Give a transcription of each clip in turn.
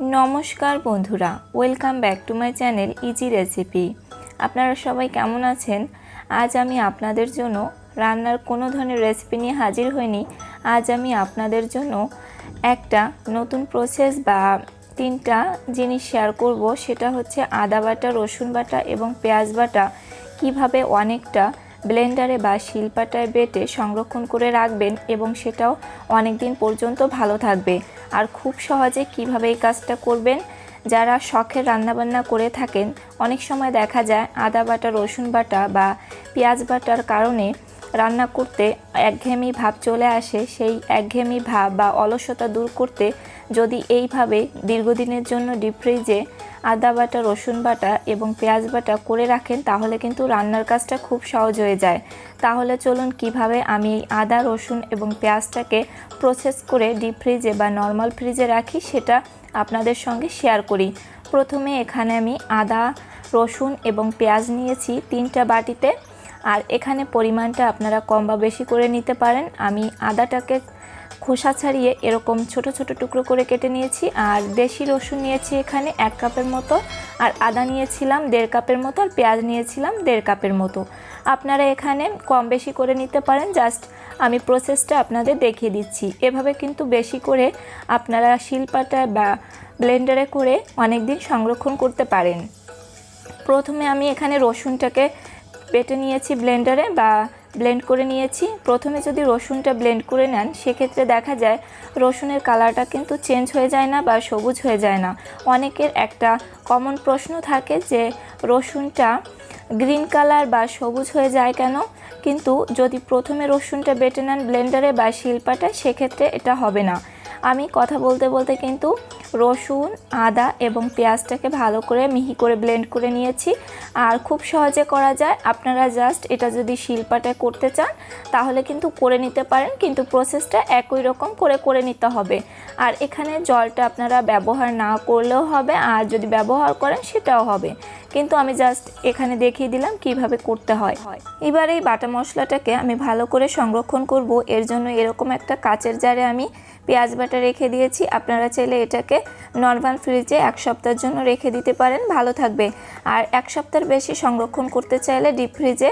নমস্কার বন্ধুরা welcome back to my channel easy recipe আপনারা সবাই কেমন আছেন? আজ আমি আপনাদের জন্য রান্নার কোনো ধরনের রেসিপি নিয়ে হাজির হইনি। আজ আমি আপনাদের জন্য একটা নতুন প্রসেস বা তিনটা জিনিস শেয়ার করব। সেটা হচ্ছে আদা বাটা, রসুন বাটা এবং পেঁয়াজ বাটা। কীভাবে অনেকটা ব্লেন্ডারে বা শিলপাটায় বেটে সংরক্ষণ করে রাখবেন এবং সেটাও অনেক দিন পর্যন্ত ভালো থাকবে। আর খুব সহজে কীভাবে এই কাজটা করবেন? যারা শখের রান্নাবান্না করে থাকেন, অনেক সময় দেখা যায় আদা বাটা, রসুন বাটা বা পেঁয়াজ বাটার কারণে রান্না করতে একঘেয়েমি ভাব চলে আসে। সেই একঘেয়েমি ভাব বা অলসতা দূর করতে যদি এইভাবে দীর্ঘদিনের জন্য ডিপ ফ্রিজে আদা বাটা, রসুন বাটা এবং পেঁয়াজ বাটা করে রাখেন, তাহলে কিন্তু রান্নার কাজটা খুব সহজ হয়ে যায়। তাহলে চলুন কীভাবে আমি আদা, রসুন এবং পেঁয়াজটাকে প্রসেস করে ডিপ ফ্রিজে বা নর্মাল ফ্রিজে রাখি, সেটা আপনাদের সঙ্গে শেয়ার করি। প্রথমে এখানে আমি আদা, রসুন এবং পেঁয়াজ নিয়েছি তিনটা বাটিতে। আর এখানে পরিমাণটা আপনারা কম বা বেশি করে নিতে পারেন। আমি আদাটাকে খোসা ছাড়িয়ে এরকম ছোট ছোট টুকরো করে কেটে নিয়েছি। আর দেশি রসুন নিয়েছি এখানে এক কাপের মতো। আর আদা নিয়েছিলাম দেড় কাপের মতো। আর পেঁয়াজ নিয়েছিলাম দেড় কাপের মতো। আপনারা এখানে কম বেশি করে নিতে পারেন। জাস্ট আমি প্রসেসটা আপনাদের দেখিয়ে দিচ্ছি। এভাবে কিন্তু বেশি করে আপনারা শিলপাটায় বা ব্লেন্ডারে করে অনেক দিন সংরক্ষণ করতে পারেন। প্রথমে আমি এখানে রসুনটাকে বেটে নিয়েছি ব্লেন্ডারে বা ব্লেন্ড করে নিয়েছি। প্রথমে যদি রসুনটা ব্লেন্ড করে নেন, সেক্ষেত্রে দেখা যায় রসুনের কালারটা কিন্তু চেঞ্জ হয়ে যায় না বা সবুজ হয়ে যায় না। অনেকের একটা কমন প্রশ্ন থাকে যে, রসুনটা গ্রিন কালার বা সবুজ হয়ে যায় কেন? কিন্তু যদি প্রথমে রসুনটা বেটে নেন ব্লেন্ডারে বা শিলপাটায়, সেক্ষেত্রে এটা হবে না। আমি কথা বলতে বলতে কিন্তু রসুন, আদা এবং পেঁয়াজটাকে ভালো করে মিহি করে ব্লেন্ড করে নিয়েছি। আর খুব সহজে করা যায়। আপনারা জাস্ট এটা যদি শিল্পাটা করতে চান, তাহলে কিন্তু করে নিতে পারেন, কিন্তু প্রসেসটা একই রকম করে করে নিতে হবে। আর এখানে জলটা আপনারা ব্যবহার না করলেও হবে, আর যদি ব্যবহার করেন, সেটাও হবে। কিন্তু আমি জাস্ট এখানে দেখিয়ে দিলাম কীভাবে করতে হয়। এবার এই বাটা মশলাটাকে আমি ভালো করে সংরক্ষণ করব। এর জন্য এরকম একটা কাচের জারে আমি পেঁয়াজ বাটা রেখে দিয়েছি। আপনারা চাইলে এটাকে নর্মাল ফ্রিজে এক সপ্তাহের জন্য রেখে দিতে পারেন। ভালো থাকবে। আর এক সপ্তাহের বেশি সংরক্ষণ করতে চাইলে ডিপ ফ্রিজে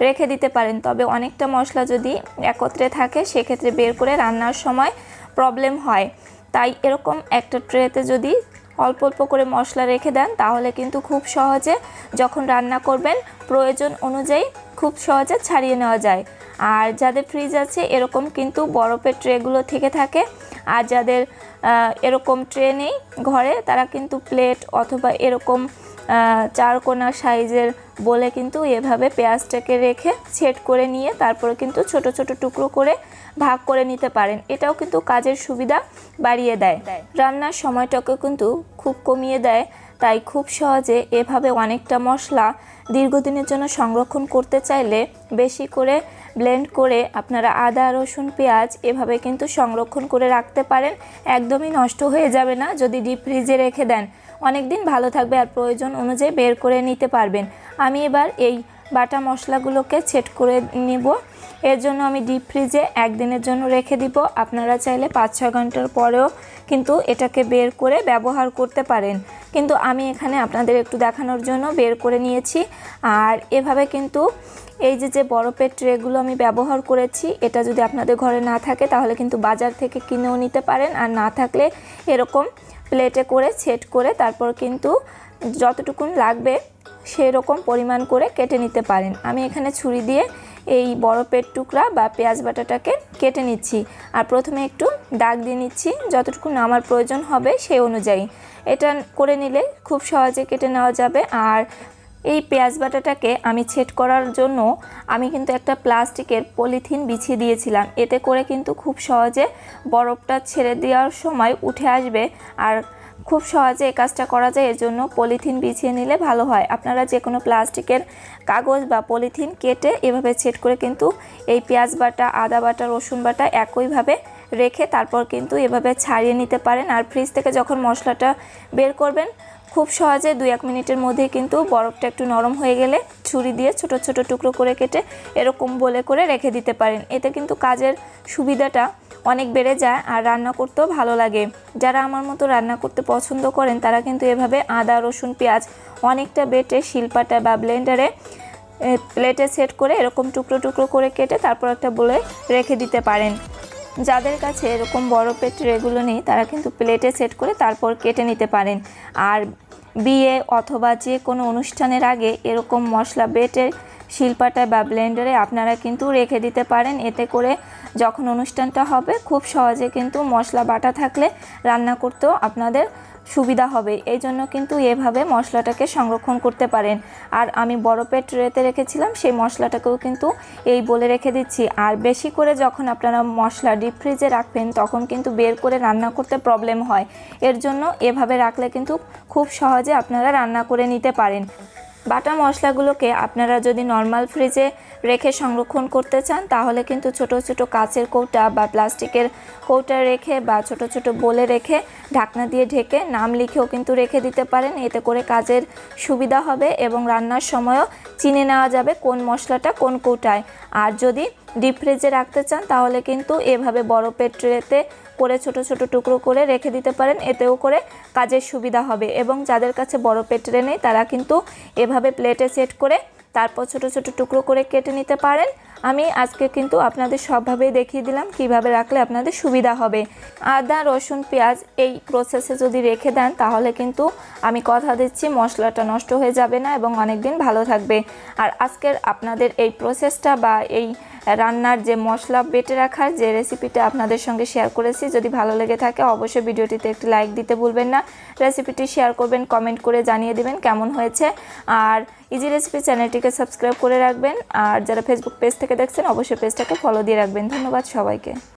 রেখে দিতে পারেন। তবে অনেকটা মশলা যদি একত্রে থাকে, সেক্ষেত্রে বের করে রান্নার সময় প্রবলেম হয়। তাই এরকম একটা ট্রেতে যদি অল্প অল্প করে মশলা রেখে দেন, তাহলে কিন্তু খুব সহজে যখন রান্না করবেন, প্রয়োজন অনুযায়ী খুব সহজে ছাড়িয়ে নেওয়া যায়। আর যাদের ফ্রিজ আছে, এরকম কিন্তু বরফের ট্রেগুলো থেকে থাকে। আর যাদের এরকম ট্রে নেই ঘরে, তারা কিন্তু প্লেট অথবা এরকম আহ, চারকোনা সাইজের বলে কিন্তু এভাবে পেঁয়াজটাকে রেখে সেট করে নিয়ে তারপরে কিন্তু ছোট ছোট টুকরো করে ভাগ করে নিতে পারেন। এটাও কিন্তু কাজের সুবিধা বাড়িয়ে দেয়। রান্নার সময়টাকে কিন্তু খুব কমিয়ে দেয়। তাই খুব সহজে এভাবে অনেকটা মশলা দীর্ঘদিনের জন্য সংরক্ষণ করতে চাইলে বেশি করে ব্লেন্ড করে আপনারা আদা রসুন পেঁয়াজ এভাবে কিন্তু সংরক্ষণ করে রাখতে পারেন। একদমই নষ্ট হয়ে যাবে না। যদি ডিপ ফ্রিজে রেখে দেন অনেক দিন ভালো থাকবে আর প্রয়োজন অনুযায়ী বের করে নিতে পারবেন। আমি এবার এই বাটা মশলাগুলোকে ছেট করে নিব। এর জন্য আমি ডিপ ফ্রিজে একদিনের জন্য রেখে দিব। আপনারা চাইলে পাঁচ ছ ঘণ্টার পরেও কিন্তু এটাকে বের করে ব্যবহার করতে পারেন। কিন্তু আমি এখানে আপনাদের একটু দেখানোর জন্য বের করে নিয়েছি। আর এভাবে কিন্তু এই যে যে বরফের ট্রেগুলো আমি ব্যবহার করেছি, এটা যদি আপনাদের ঘরে না থাকে তাহলে কিন্তু বাজার থেকে কিনেও নিতে পারেন। আর না থাকলে এরকম প্লেটে করে সেট করে তারপর কিন্তু যতটুকুন লাগবে সেই রকম পরিমাণ করে কেটে নিতে পারেন। আমি এখানে ছুরি দিয়ে এই বরফের টুকরা বা পেঁয়াজ বাটাটাকে কেটে নিচ্ছি। আর প্রথমে একটু ডাক দিয়ে নিচ্ছি যতটুকু আমার প্রয়োজন হবে সেই অনুযায়ী। এটা করে নিলে খুব সহজে কেটে নেওয়া যাবে। আর এই পেঁয়াজ বাটাটাকে আমি ছেট করার জন্য আমি কিন্তু একটা প্লাস্টিকের পলিথিন বিছিয়ে দিয়েছিলাম। এতে করে কিন্তু খুব সহজে বরফটা ছেড়ে দেওয়ার সময় উঠে আসবে আর খুব সহজে এই কাজটা করা যায়, এর জন্য পলিথিন বিছিয়ে নিলে ভালো হয়। আপনারা যে কোনো প্লাস্টিকের কাগজ বা পলিথিন কেটে এভাবে ছেট করে কিন্তু এই পেঁয়াজ বাটা, আদা বাটা, রসুন বাটা একইভাবে রেখে তারপর কিন্তু এভাবে ছাড়িয়ে নিতে পারেন। আর ফ্রিজ থেকে যখন মশলাটা বের করবেন খুব সহজে দুই এক মিনিটের মধ্যেই কিন্তু বরফটা একটু নরম হয়ে গেলে ছুরি দিয়ে ছোট ছোট টুকরো করে কেটে এরকম বলে করে রেখে দিতে পারেন। এতে কিন্তু কাজের সুবিধাটা অনেক বেড়ে যায় আর রান্না করতেও ভালো লাগে। যারা আমার মতো রান্না করতে পছন্দ করেন, তারা কিন্তু এভাবে আদা, রসুন, পেঁয়াজ অনেকটা বেটে শিলপাটা বা ব্লেন্ডারে প্লেটে সেট করে এরকম টুকরো টুকরো করে কেটে তারপর একটা বলে রেখে দিতে পারেন। যাদের কাছে এরকম বড় পেট এগুলো নেই, তারা কিন্তু প্লেটে সেট করে তারপর কেটে নিতে পারেন। আর বিয়ে অথবা যে কোনো অনুষ্ঠানের আগে এরকম মশলা বেটে শিল্পাটা বা ব্লেন্ডারে আপনারা কিন্তু রেখে দিতে পারেন। এতে করে যখন অনুষ্ঠানটা হবে, খুব সহজে কিন্তু মশলা বাটা থাকলে রান্না করতেও আপনাদের সুবিধা হবে। এই জন্য কিন্তু এভাবে মশলাটাকে সংরক্ষণ করতে পারেন। আর আমি পেট ট্রেতে রেখেছিলাম, সেই মশলাটাকেও কিন্তু এই বলে রেখে দিচ্ছি। আর বেশি করে যখন আপনারা মশলা ডিপ ফ্রিজে রাখবেন, তখন কিন্তু বের করে রান্না করতে প্রবলেম হয়। এর জন্য এভাবে রাখলে কিন্তু খুব সহজে আপনারা রান্না করে নিতে পারেন। বাটা মশলাগুলোকে আপনারা যদি নর্মাল ফ্রিজে রেখে সংরক্ষণ করতে চান, তাহলে কিন্তু ছোট ছোট কাচের কৌটা বা প্লাস্টিকের কৌটা রেখে বা ছোট ছোট বলে রেখে ঢাকনা দিয়ে ঢেকে নাম লিখেও কিন্তু রেখে দিতে পারেন। এতে করে কাজের সুবিধা হবে এবং রান্নার সময়ও চিনে নেওয়া যাবে কোন মশলাটা কোন কৌটায়। আর যদি ডিপ ফ্রিজে রাখতে চান, তাহলে কিন্তু এভাবে বরফের ট্রেতে করে ছোট ছোট টুকরো করে রেখে দিতে পারেন, এতেও করে কাজের সুবিধা হবে। এবং যাদের কাছে বড় পেটরে নেই, তারা কিন্তু এভাবে প্লেটে সেট করে তারপর ছোট ছোট টুকরো করে কেটে নিতে পারেন। আমি আজকে কিন্তু আপনাদের সবভাবেই দেখিয়ে দিলাম কীভাবে রাখলে আপনাদের সুবিধা হবে। আদা, রসুন, পেঁয়াজ এই প্রসেসে যদি রেখে দেন, তাহলে কিন্তু আমি কথা দিচ্ছি, মশলাটা নষ্ট হয়ে যাবে না এবং অনেক দিন ভালো থাকবে। আর আজকের আপনাদের এই প্রসেসটা বা এই রান্নার যে মশলা বেটে রাখার যে রেসিপিটা আপনাদের সঙ্গে শেয়ার করেছি, যদি ভালো লেগে থাকে অবশ্যই ভিডিওটিতে একটি লাইক দিতে ভুলবেন না। রেসিপিটি শেয়ার করবেন কমেন্ট করে জানিয়ে দেবেন কেমন হয়েছে। আর ইজি রেসিপি চ্যানেলটিকে সাবস্ক্রাইব করে রাখবেন। আর যারা ফেসবুক পেজ থেকে দেখছেন, অবশ্যই পেজটাকে ফলো দিয়ে রাখবেন। ধন্যবাদ সবাইকে।